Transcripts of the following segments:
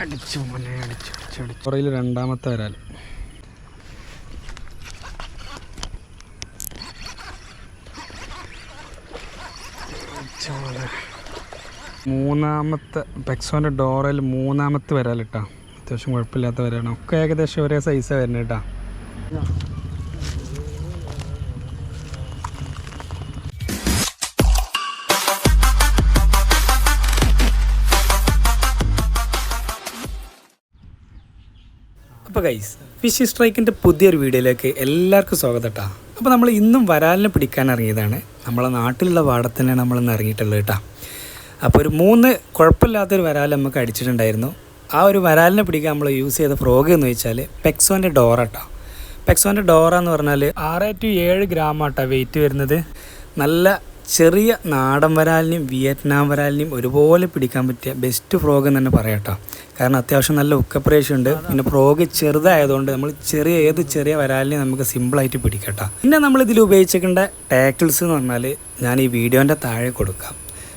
അടിച്ചു മോനെ അടിച്ചു അടിച്ചു അടിച്ചു. പുറയിൽ രണ്ടാമത്തെ വരാൽ മൂന്നാമത്തെ പെക്സോന്റെ ഡോറയിൽ മൂന്നാമത്തെ വരാലിട്ടാ അത്യാവശ്യം കുഴപ്പമില്ലാത്ത വരാണ്. ഒക്കെ ഏകദേശം ഒരേ സൈസാണ് വരുന്നത് കേട്ടാ അപ്പോൾ ഗൈസ് ഫിഷ് സ്ട്രൈക്കിന്റെ പുതിയൊരു വീഡിയോയിലേക്ക് എല്ലാവർക്കും സ്വാഗതം കേട്ടോ അപ്പോൾ നമ്മൾ ഇന്നും വരാലിനെ പിടിക്കാൻ ഇറങ്ങിയതാണ്. നമ്മളെ നാട്ടിലുള്ള പാടത്തന്നെ നമ്മൾ ഇന്ന് ഇറങ്ങിയിട്ടുള്ളത് കേട്ടോ. അപ്പോൾ ഒരു മൂന്ന് കുഴപ്പമില്ലാത്തൊരു വരാൽ നമുക്ക് അടിച്ചിട്ടുണ്ടായിരുന്നു. ആ ഒരു വരാലിനെ പിടിക്കാൻ നമ്മൾ യൂസ് ചെയ്ത ഫ്രോഗ് എന്ന് വെച്ചാൽ പെക്സോന്റെ ഡോറ കേട്ടോ പെക്സോന്റെ ഡോറ എന്ന് പറഞ്ഞാൽ ആറ് ടു ഏഴ് ഗ്രാം ആട്ടോ വെയിറ്റ് വരുന്നത്. നല്ല ചെറിയ നാടൻ വരാലിനെയും വിയറ്റ്നാം വരാലിനെയും ഒരുപോലെ പിടിക്കാൻ പറ്റിയ ബെസ്റ്റ് ഫ്രോഗ് എന്ന് തന്നെ പറയട്ടോ കാരണം അത്യാവശ്യം നല്ല ഉക്കപ്രേഷൻ ഉണ്ട്. പിന്നെ ഫ്രോഗ് ചെറുതായതുകൊണ്ട് നമ്മൾ ചെറിയ ഏത് ചെറിയ വരാലിനെ നമുക്ക് സിമ്പിളായിട്ട് പിടിക്കട്ടോ കേട്ടോ പിന്നെ നമ്മൾ ഇതിൽ ഉപയോഗിച്ചിരിക്കേണ്ട ടാക്കിൾസ് എന്ന് പറഞ്ഞാൽ ഞാൻ ഈ വീഡിയോന്റെ താഴെ കൊടുക്കാം.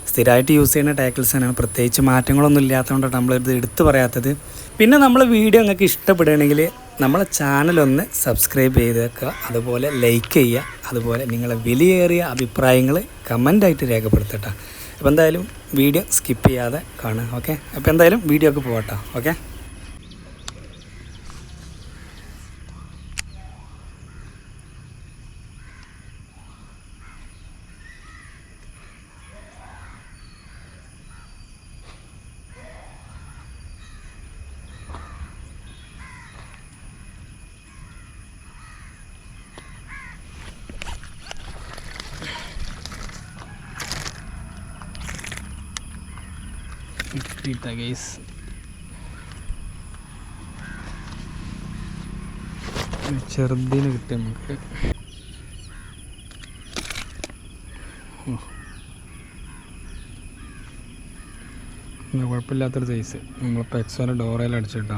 സ്ഥിരമായിട്ട് യൂസ് ചെയ്യുന്ന ടാക്കിൾസ് തന്നെയാണ്. പ്രത്യേകിച്ച് മാറ്റങ്ങളൊന്നും ഇല്ലാത്തതുകൊണ്ടാണ് നമ്മളിത് എടുത്തു പറയാത്തത്. പിന്നെ നമ്മൾ വീഡിയോ നിങ്ങൾക്ക് ഇഷ്ടപ്പെടുകയാണെങ്കിൽ നമ്മളെ ചാനലൊന്ന് സബ്സ്ക്രൈബ് ചെയ്ത് വെക്കുക അതുപോലെ ലൈക്ക് ചെയ്യുക അതുപോലെ നിങ്ങളെ വിലയേറിയ അഭിപ്രായങ്ങൾ കമന്റായിട്ട് രേഖപ്പെടുത്തട്ടോ. അപ്പോൾ എന്തായാലും വീഡിയോ സ്കിപ്പ് ചെയ്യാതെ കാണുക ഓക്കെ അപ്പോൾ എന്തായാലും വീഡിയോ ഒക്കെ പോകട്ടോ ഓക്കെ കിട്ടിയിട്ട ഗൈസ് ചെറുതിന് കിട്ടി നമുക്ക്. കുഴപ്പമില്ലാത്തൊരു സൈസ് നമ്മളിപ്പോൾ എക്സോ ഡോറയിൽ അടിച്ചിട്ടാ.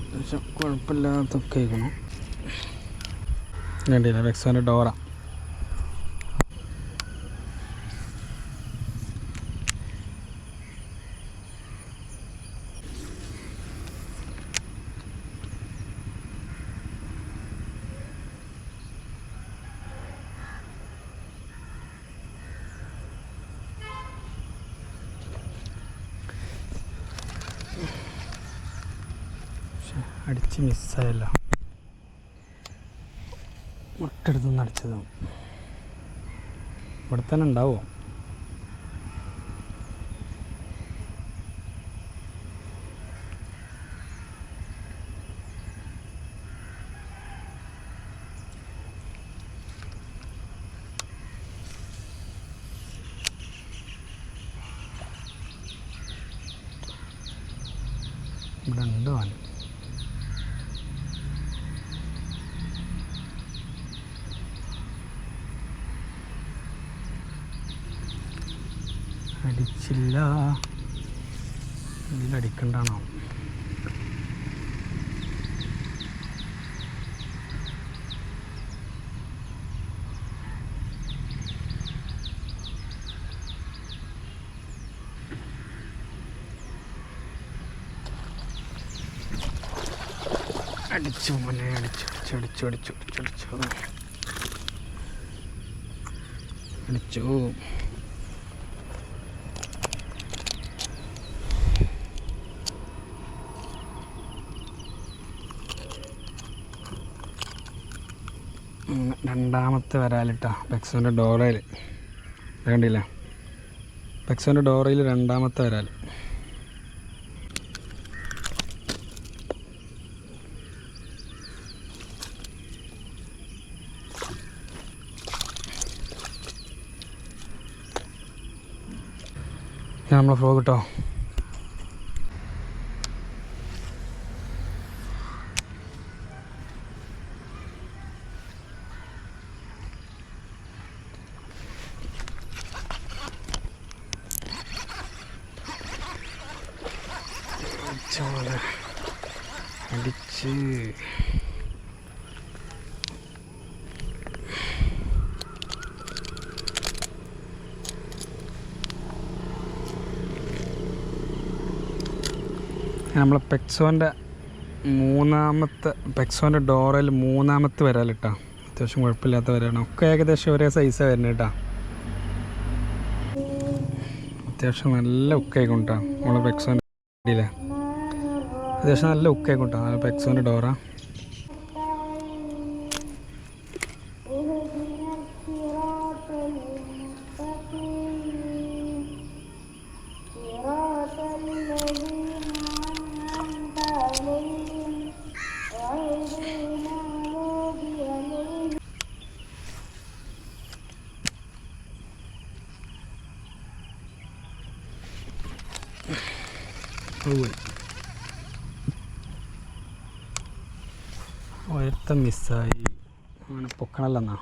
അത്യാവശ്യം കുഴപ്പമില്ലാത്തൊക്കെ ആയിക്കണം കണ്ടില്ല വെക്സോന്റെ ഡോറ അടിച്ച് മിസ്സായല്ലോ. മുട്ടെടുത്തുനിന്ന് അടിച്ചതും ഇവിടെ തന്നെ ഉണ്ടാവോ? ഇവിടെ ഉണ്ട് വാൻ അടിച്ചില്ല. ഇതിലടിക്കണ്ടാണോ അടിച്ചു മോനെ അടിച്ചു അടിച്ചു അടിച്ചു അടിച്ചു അടിച്ചു. അടിച്ചു. രണ്ടാമത്തെ വരാലിട്ടാ. പെക്സോന്റെ ഡോറയിൽ കണ്ടില്ല? പെക്സോന്റെ ഡോറയിൽ രണ്ടാമത്തെ വരാൽ നമ്മളെ ഫ്രോ കിട്ടോ ചോല അടിച്ച്. നമ്മളെ പെക്സോന്റെ മൂന്നാമത്തെ പെക്സോന്റെ ഡോറയിൽ മൂന്നാമത്തെ വരാലിട്ടാ. അത്യാവശ്യം കുഴപ്പമില്ലാത്ത വരാണ് ഒക്കെ ഏകദേശം ഒരേ സൈസാണ് വരുന്നത് കേട്ടോ. അത്യാവശ്യം നല്ല ഉക്കായിക്കൊണ്ടാ നമ്മളെ പെക്സോന്റെ ഇടയിലാണ് അത്യാവശ്യം നല്ല ഉക്കായി കൊണ്ടാ പെക്സോന്റെ ഡോറ ഒരുത്ത മിസ്സായി. അങ്ങനെ പൊക്കണല്ലെന്നാ.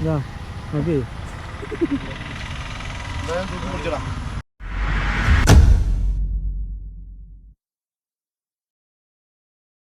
ഇതാ നോക്കി